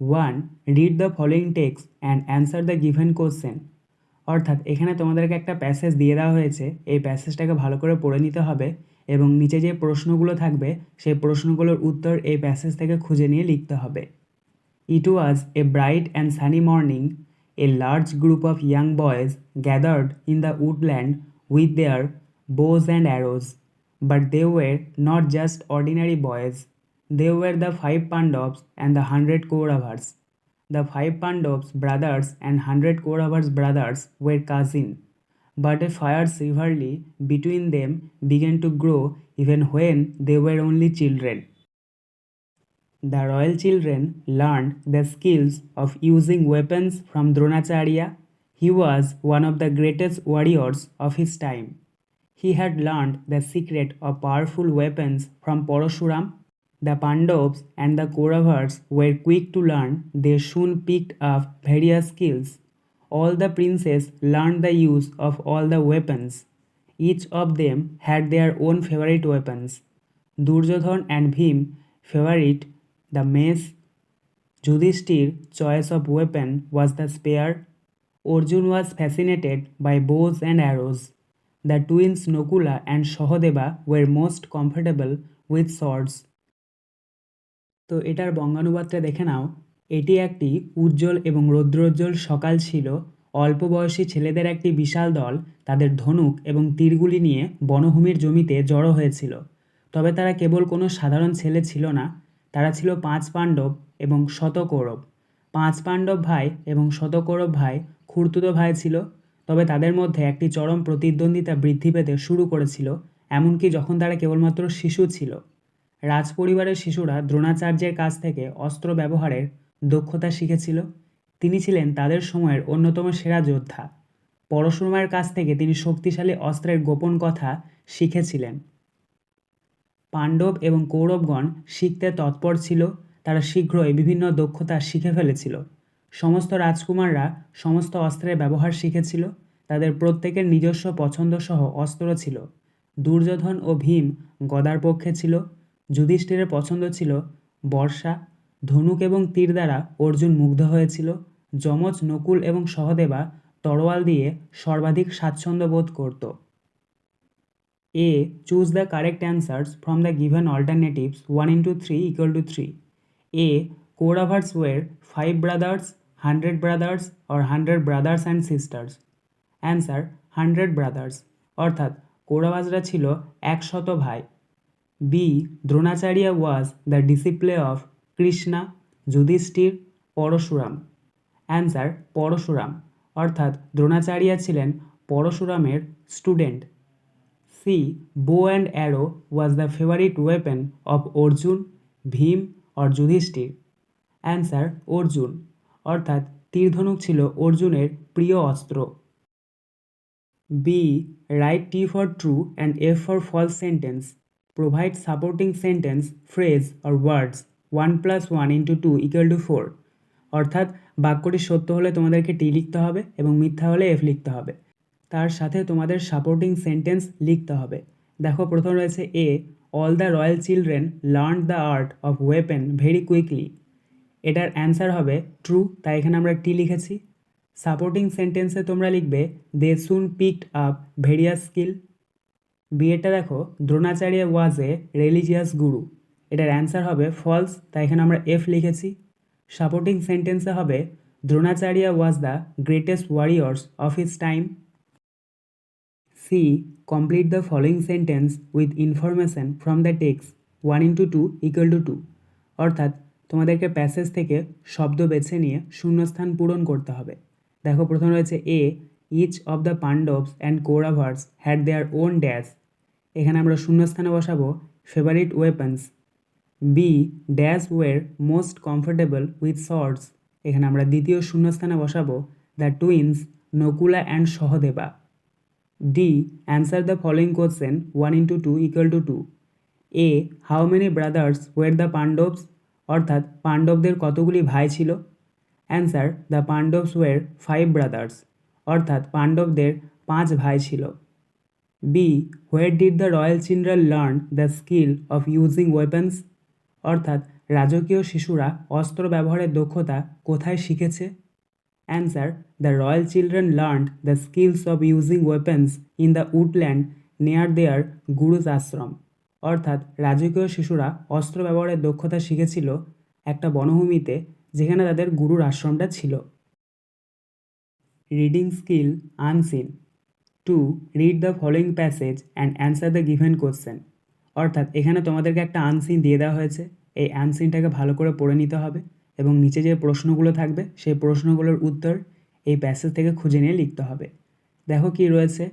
one read the following text and answer the given question অর্থাৎ এখানে তোমাদেরকে একটা প্যাসেজ দিয়ে দেওয়া হয়েছে। এই প্যাসেজটাকে ভালো করে পড়ে নিতে হবে এবং নিচে যে প্রশ্নগুলো থাকবে, সেই প্রশ্নগুলোর উত্তর এই প্যাসেজ থেকে খুঁজে নিয়ে লিখতে হবে। It was a bright and sunny morning a large group of young boys gathered in the woodland with their bows and arrows but they were not just ordinary boys They were the five Pandavas and the hundred Kauravas. The five Pandavas brothers and hundred Kauravas brothers were cousin. But a fierce rivalry between them began to grow even when they were only children. The royal children learned the skills of using weapons from Dronacharya. He was one of the greatest warriors of his time. He had learned the secret of powerful weapons from Parashuram. The Pandavas and the Kauravas were quick to learn. They soon picked up various skills. All the princes learned the use of all the weapons. Each of them had their own favorite weapons. Duryodhan and Bhim favorite the mace. Yudhishthir's choice of weapon was the spear. Arjun was fascinated by bows and arrows. The twins Nokula and Sahadeva were most comfortable with swords. তো এটার বঙ্গানুবাদটা দেখে নাও। এটি একটি উজ্জ্বল এবং রৌদ্রোজ্জ্বল সকাল ছিল। অল্প বয়সী ছেলেদের একটি বিশাল দল তাদের ধনুক এবং তীরগুলি নিয়ে বনভূমির জমিতে জড়ো হয়েছিল। তবে তারা কেবল কোনো সাধারণ ছেলে ছিল না, তারা ছিল পাঁচ পাণ্ডব এবং শত কৌরব পাঁচ পাণ্ডব ভাই এবং শত কৌরব ভাই খুড়তুতো ভাই ছিল, তবে তাদের মধ্যে একটি চরম প্রতিদ্বন্দ্বিতা বৃদ্ধি পেতে শুরু করেছিল, এমনকি যখন তারা কেবলমাত্র শিশু ছিল। রাজপরিবারের শিশুরা দ্রোণাচার্যের কাছ থেকে অস্ত্র ব্যবহারের দক্ষতা শিখেছিল। তিনি ছিলেন তাদের সময়ের অন্যতম সেরা যোদ্ধা। পরশুরামের কাছ থেকে তিনি শক্তিশালী অস্ত্রের গোপন কথা শিখেছিলেন। পাণ্ডব এবং কৌরবগণ শিখতে তৎপর ছিল, তারা শীঘ্রই বিভিন্ন দক্ষতা শিখে ফেলেছিল। সমস্ত রাজকুমাররা সমস্ত অস্ত্রের ব্যবহার শিখেছিল, তাদের প্রত্যেকের নিজস্ব পছন্দসহ অস্ত্র ছিল। দুর্যোধন ও ভীম গদার পক্ষে ছিল যুধিষ্ঠিরের পছন্দ ছিল বর্ষা, ধনুক এবং তীর দ্বারা অর্জুন মুগ্ধ হয়েছিল। যমজ, নকুল এবং সহদেবা তরোয়াল দিয়ে সর্বাধিক স্বাচ্ছন্দ্য বোধ করত। A choose the correct answers from the given alternatives one into three equal to three. A Kauravas were five brothers, hundred brothers or hundred brothers and sisters. Answer hundred brothers. অর্থাৎ কোরাবাজরা ছিল একশত ভাই B Dronacharya was the disciple of Krishna Yudhishthira Parashuram answer Parashuram অর্থাৎ দ্রোণাচার্য ছিলেন পরশুরামের student C bow and arrow was the favourite weapon of Arjun Bhim or Yudhishthira answer Arjun অর্থাৎ তীরধনুক ছিল অর্জুনের প্রিয় অস্ত্র। B write T for true and F for false sentence provide supporting sentence phrase or words one plus one into two equal to four অর্থাৎ বাক্যটি সত্য হলে তোমাদেরকে টি লিখতে হবে এবং মিথ্যা হলে এফ লিখতে হবে। তার সাথে তোমাদের সাপোর্টিং সেন্টেন্স লিখতে হবে। দেখো, প্রথম রয়েছে A all the royal children learn the art of weapon very quickly এটার অ্যান্সার হবে ট্রু তাই এখানে আমরা টি লিখেছি। সাপোর্টিং সেন্টেন্সে তোমরা লিখবে they soon picked up various skill বিয়েটা দেখো দ্রোণাচার্য ওয়াজ এ রিলিজিয়াস গুরু এটার অ্যান্সার হবে ফলস তাই এখানে আমরা এফ লিখেছি। সাপোর্টিং সেন্টেন্সে হবে, Dronacharya was the greatest warriors of his time C complete the following sentence with information from the text one into two equal to two অর্থাৎ, তোমাদেরকে প্যাসেজ থেকে শব্দ বেছে নিয়ে শূন্যস্থান পূরণ করতে হবে। দেখো, প্রথম রয়েছে a each of the Pandavas and Kauravas had their own dash এখানে আমরা শূন্যস্থানে বসাবো favourite weapons b dash were most comfortable with shorts এখানে আমরা দ্বিতীয় শূন্যস্থানে বসাবো the twins Nakula and Sahadeva. D answer the following question one into two equal to two a how many brothers were the Pandavas অর্থাৎ পাণ্ডবদের কতগুলি ভাই ছিল? Answer the Pandavas were five brothers অর্থাৎ পাণ্ডবদের পাঁচ ভাই ছিল। B where did the royal children learn the skill of using weapons অর্থাৎ, রাজকীয় শিশুরা অস্ত্র ব্যবহারের দক্ষতা কোথায় শিখেছে? Answer the royal children learn the skills of using weapons in the woodland near their gurus আশ্রম অর্থাৎ, রাজকীয় শিশুরা অস্ত্র ব্যবহারের দক্ষতা শিখেছিল একটা বনভূমিতে যেখানে তাদের গুরুর আশ্রমটা ছিল। Reading skill unseen two read the following passage and answer the given question অর্থাৎ এখানে তোমাদেরকে একটা আনসিন দিয়ে দেওয়া হয়েছে। এই আনসিনটাকে ভালো করে পড়ে নিতে হবে এবং নিচে যে প্রশ্নগুলো থাকবে, সেই প্রশ্নগুলোর উত্তর এই প্যাসেজ থেকে খুঁজে নিয়ে লিখতে হবে। দেখো কি রয়েছে।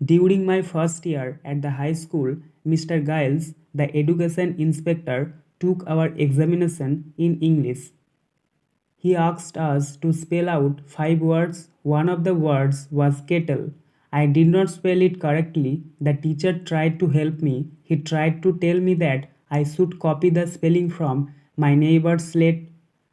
During my first year at the high school mister Giles the education inspector took our examination in English he asked us to spell out five words one of the words was kettle. I did not spell it correctly. The teacher tried to help me. He tried to tell me that I should copy the spelling from my neighbor's slate.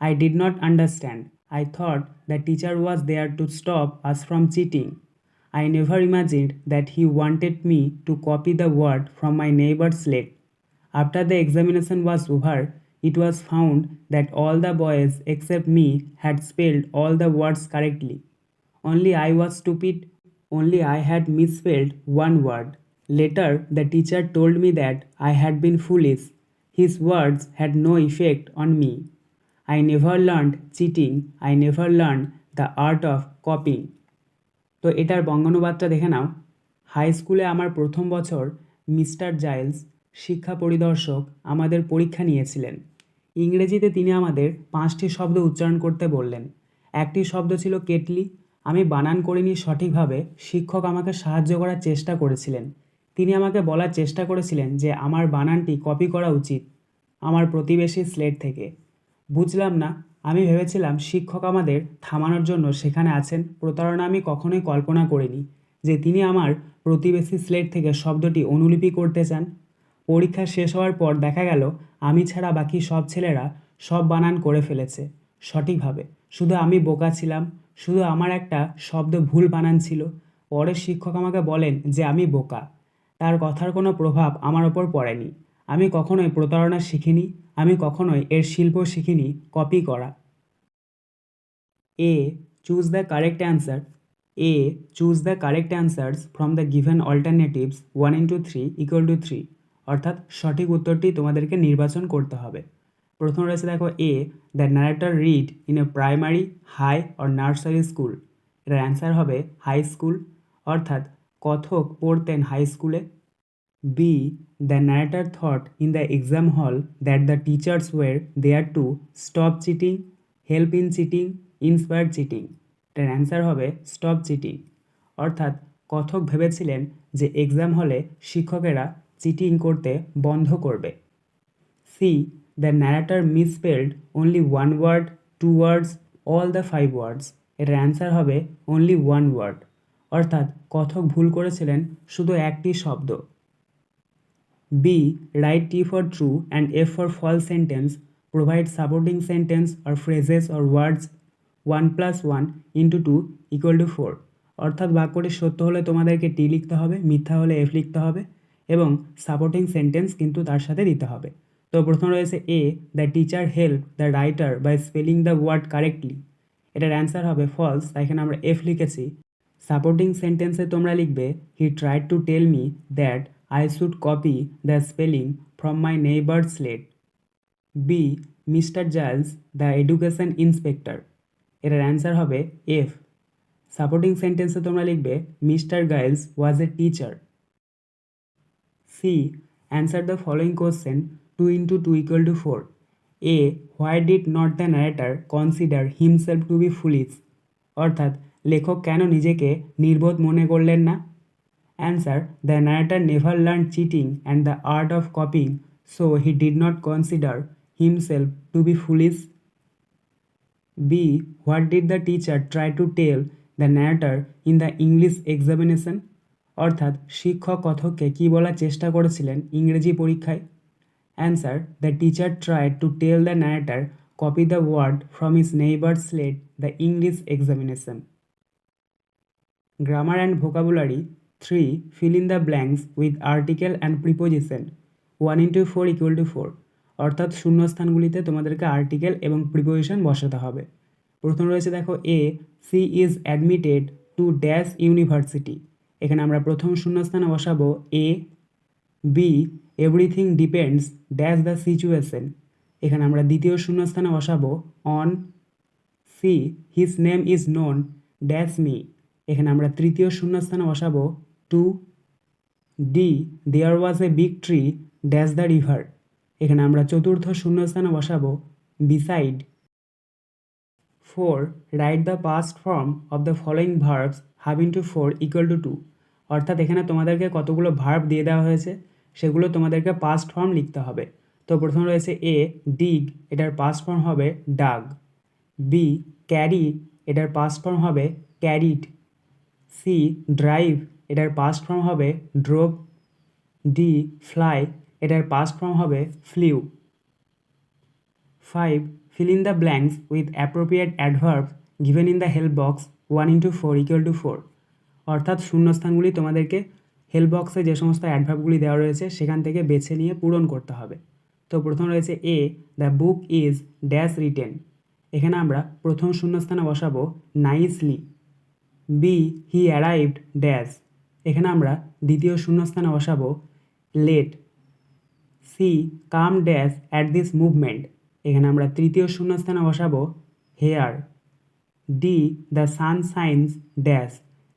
I did not understand. I thought the teacher was there to stop us from cheating. I never imagined that he wanted me to copy the word from my neighbor's slate. After the examination was over, it was found that all the boys except me had spelled all the words correctly. Only I was stupid, only I had misspelled one word. Later, the teacher told me that I had been foolish. His words had no effect on me. I never learned cheating, I never learned the art of copying. তো এটার বঙ্গানুবাদটা দেখে নাও high স্কুলে আমার প্রথম বছর mister Giles শিক্ষা পরিদর্শক আমাদের পরীক্ষা নিয়েছিলেন ইংরেজিতে তিনি আমাদের পাঁচটি শব্দ উচ্চারণ করতে বললেন একটি শব্দ ছিল কেটলি আমি বানান করিনি সঠিকভাবে, শিক্ষক আমাকে সাহায্য করার চেষ্টা করেছিলেন। তিনি আমাকে বলার চেষ্টা করেছিলেন যে আমার বানানটি কপি করা উচিত আমার প্রতিবেশী স্লেট থেকে। বুঝলাম না, আমি ভেবেছিলাম শিক্ষক আমাদের থামানোর জন্য সেখানে আছেন, প্রতারণা আমি কখনোই কল্পনা করিনি যে তিনি আমার প্রতিবেশী স্লেট থেকে শব্দটি অনুলিপি করতে চান। পরীক্ষা শেষ হওয়ার পর দেখা গেল, আমি ছাড়া বাকি সব ছেলেরা সব বানান করে ফেলেছে, সঠিকভাবে। শুধু আমি বোকা ছিলাম শুধু আমার একটা শব্দ ভুল বানান ছিল। পরে শিক্ষক আমাকে বলেন যে আমি বোকা। তার কথার কোনো প্রভাব আমার ওপর পড়েনি। আমি কখনোই প্রতারণা শিখিনি, আমি কখনোই এর শিল্প শিখিনি কপি করা। A choose the correct answer A choose the correct answers from the given alternatives one into three equal to three অর্থাৎ সঠিক উত্তরটি তোমাদেরকে নির্বাচন করতে হবে। প্রথম রয়েছে দেখো A the narrator read in a primary high or nursery school এটার অ্যান্সার হবে হাই স্কুল অর্থাৎ কথক পড়তেন হাই স্কুলে B the narrator thought in the exam hall that the teachers were there to stop cheating help in cheating inspire cheating এটার answer হবে stop cheating অর্থাৎ কথক ভেবেছিলেন যে এক্সাম হলে শিক্ষকেরা চিটিং করতে বন্ধ করবে। C the narrator misspelled only one word two words all the five words এটার অ্যান্সার হবে অনলি ওয়ান ওয়ার্ড অর্থাৎ কথক ভুল করেছিলেন শুধু একটি শব্দ। B write T for true and F for false sentence provide supporting sentence or phrases or words one plus one into two equal to four অর্থাৎ বাক্যটি সত্য হলে তোমাদেরকে টি লিখতে হবে, মিথ্যা হলে এফ লিখতে হবে এবং সাপোর্টিং সেন্টেন্স কিন্তু তার সাথে দিতে হবে। তো প্রথম রয়েছে A the teacher help the writer by spelling the word correctly এটার অ্যান্সার হবে ফলস তাই এখানে আমরা এফ লিখেছি। সাপোর্টিং সেন্টেন্সে তোমরা লিখবে he tried to tell me that I should copy the spelling from my neighbour slate B mister Giles the education inspector এটার অ্যান্সার হবে এফ সাপোর্টিং সেন্টেন্সে তোমরা লিখবে mister Giles was a teacher C answer the following question two into two equal to four A why did not the narrator consider himself to be foolish অর্থাৎ, লেখক কেন নিজেকে নির্বোধ মনে করলেন না answer the narrator never learn cheating and the art of copying so he did not consider himself to be foolish. B. What did the teacher try to tell the narrator in the English examination? অর্থাৎ, শিক্ষক কথককে কী বলার চেষ্টা করেছিলেন ইংরেজি পরীক্ষায় answer the teacher try to tell the narrator copy the word from his neighbour slate the English examination grammar and vocabulary three fill in the blanks with article and preposition one into four equal to four অর্থাৎ শূন্যস্থানগুলিতে তোমাদেরকে article এবং preposition বসাতে হবে। প্রথম রয়েছে দেখো A she is admitted to dash university এখানে আমরা প্রথম শূন্যস্থানে বসাবো a B everything depends dash the situation এখানে আমরা দ্বিতীয় শূন্যস্থানে বসাবো on C his name is known dash me এখানে আমরা তৃতীয় শূন্যস্থানে বসাবো to D there was a big tree dash the river এখানে আমরা চতুর্থ শূন্যস্থানে বসাবো beside four write the past form of the following verbs having two four equal to two অর্থাৎ এখানে তোমাদেরকে কতগুলো ভার্ব দিয়ে দেওয়া হয়েছে? সেগুলো তোমাদেরকে পাস্ট ফর্ম লিখতে হবে। তো প্রথম রয়েছে এ ডিগ এটার পাস্ট ফর্ম হবে ডাগ বি ক্যারি এটার পাস্ট ফর্ম হবে ক্যারিড সি ড্রাইভ এটার পাস্ট ফর্ম হবে ড্রোভ ডি ফ্লাই এটার পাস্ট ফর্ম হবে flew five fill in the blanks with appropriate adverbs given in the help box 1 into 4 equal to 4 অর্থাৎ শূন্যস্থানগুলি তোমাদেরকে help বক্সে যে সমস্ত অ্যাডভার্বগুলি দেওয়া রয়েছে, সেখান থেকে বেছে নিয়ে পূরণ করতে হবে। তো প্রথম রয়েছে A the book is dash written এখানে আমরা প্রথম শূন্যস্থানে বসাবো nicely B he arrived dash এখানে আমরা দ্বিতীয় শূন্যস্থানে বসাবো late C come dash at this movement এখানে আমরা তৃতীয় শূন্যস্থানে বসাবো here D the sun shines dash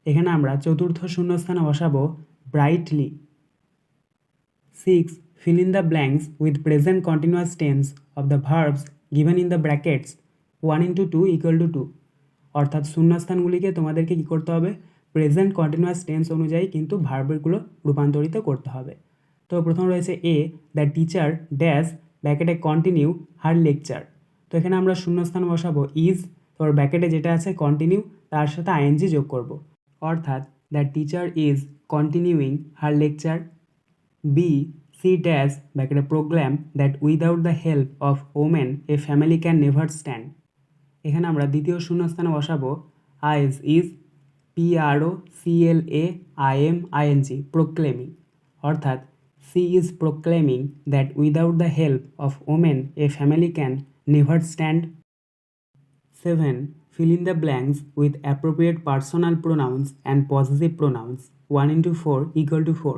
এখানে আমরা চতুর্থ শূন্যস্থানে বসাবো brightly six fill in the blanks with present continuous tense of the verbs given in the brackets. 1 into 2 equal to 2 অর্থাৎ শূন্যস্থানগুলিকে তোমাদেরকে কী করতে হবে? প্রেজেন্ট কন্টিনিউয়াস টেন্স অনুযায়ী কিন্তু ভার্বগুলো রূপান্তরিত করতে হবে। তো প্রথম রয়েছে এ দ্য টিচার ড্যাশ ব্যাকেটে কন্টিনিউ হার লেকচার তো এখানে আমরা শূন্যস্থান বসাবো ইজ তোর ব্যাকেটে যেটা আছে কন্টিনিউ তার সাথে আইএনজি যোগ করব। অর্থাৎ the teacher is continuing her lecture B she dash ব্যাকেটে proclaim that without the help of women a family can never stand এখানে আমরা দ্বিতীয় শূন্যস্থানে বসাবো। আইজ is P R O C L A I M ING proclaiming অর্থাৎ she is proclaiming that without the help of women a family can never stand seven fill in the blanks with appropriate personal pronouns and possessive pronouns. One into four equal to four.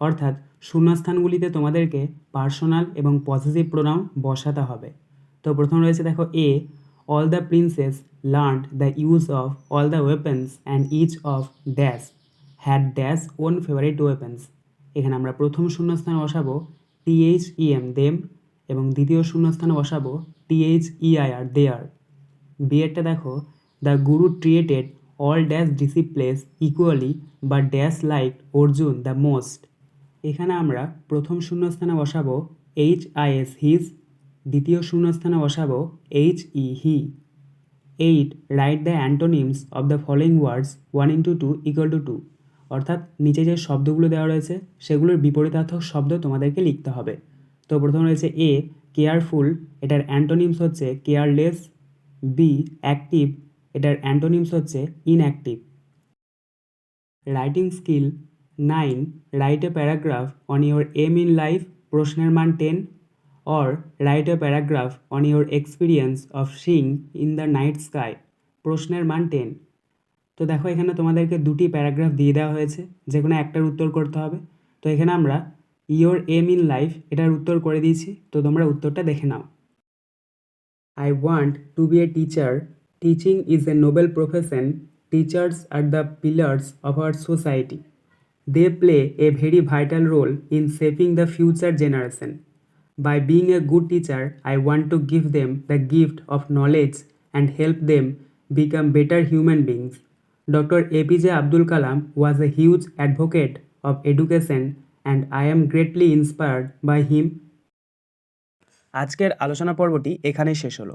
অর্থাৎ শূন্যস্থানগুলিতে তোমাদেরকে personal এবং positive pronoun বসাতে হবে। তো প্রথম রয়েছে দেখো A all the princes learn the use of all the weapons and each of dash had dash own favourite weapons এখানে আমরা প্রথম শূন্যস্থানে বসাবো টিএইচ ইএম দেম এবং দ্বিতীয় শূন্যস্থানে বসাবো টিএইচ ইআইআর দেয়ার বিয়েরটা দেখো the guru treated all dash disciples equally বা dash like Arjun the most এখানে আমরা প্রথম শূন্যস্থানে বসাবো এইচ আই এস হিজ দ্বিতীয় শূন্যস্থানে বসাবো H E he eight write the antonyms of the following words one into two equal to two অর্থাৎ নিচে যে শব্দগুলো দেওয়া রয়েছে, সেগুলোর বিপরীতার্থক শব্দ তোমাদেরকে লিখতে হবে। তো প্রথম রয়েছে এ কেয়ারফুল এটার অ্যান্টোনিমস হচ্ছে কেয়ারলেস বি অ্যাক্টিভ এটার অ্যান্টোনিমস হচ্ছে inactive writing skill nine write a paragraph on your aim in life প্রশ্নের মান ten or write a paragraph on your experience of sing in the night sky প্রশ্নের মান ten তো দেখো এখানে তোমাদেরকে দুটি প্যারাগ্রাফ দিয়ে দেওয়া হয়েছে যে কোনো একটার উত্তর করতে হবে। তো এখানে আমরা ইওর এম ইন লাইফ এটার উত্তর করে দিয়েছি, তো তোমরা উত্তরটা দেখে নাও। I want to be a teacher. Teaching is a noble profession. Teachers are the pillars of our society. They play a very vital role in shaping the future generation. By being a good teacher, I want to give them the gift of knowledge and help them become better human beings. Dr. APJ Abdul Kalam was a huge advocate of education, and I am greatly inspired by him আজকের আলোচনা পর্বটি এখানেই শেষ হলো